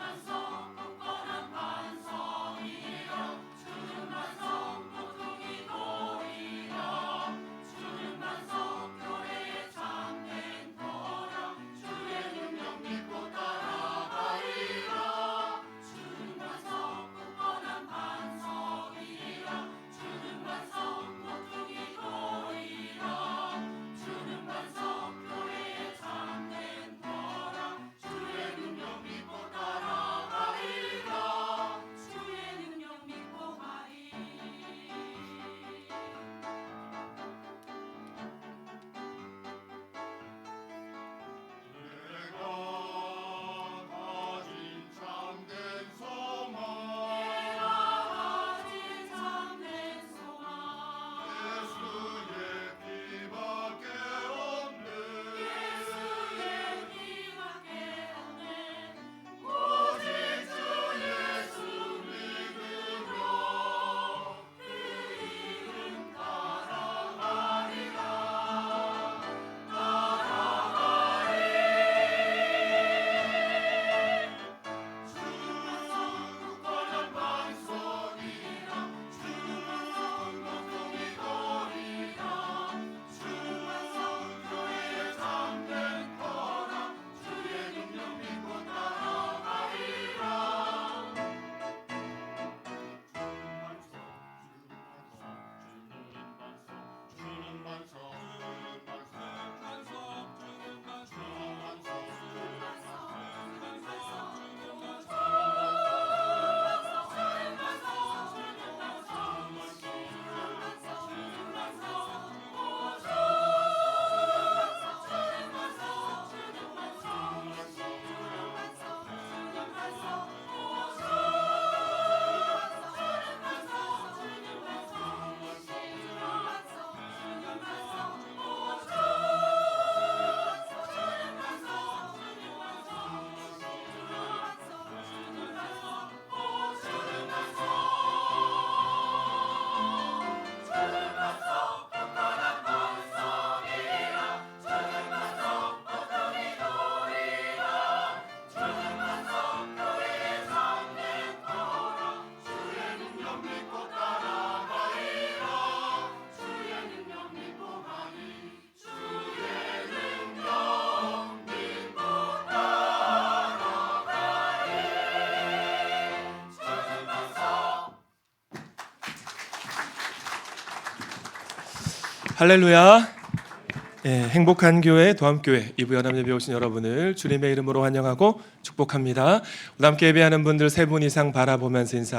Amazon. 할렐루야. 예, 행복한 교회, 도암교회 이부연합예배 오신 여러분을 주님의 이름으로 환영하고 축복합니다. 오늘 함께 예배하는 분들 세 분 이상 바라보면서 인사.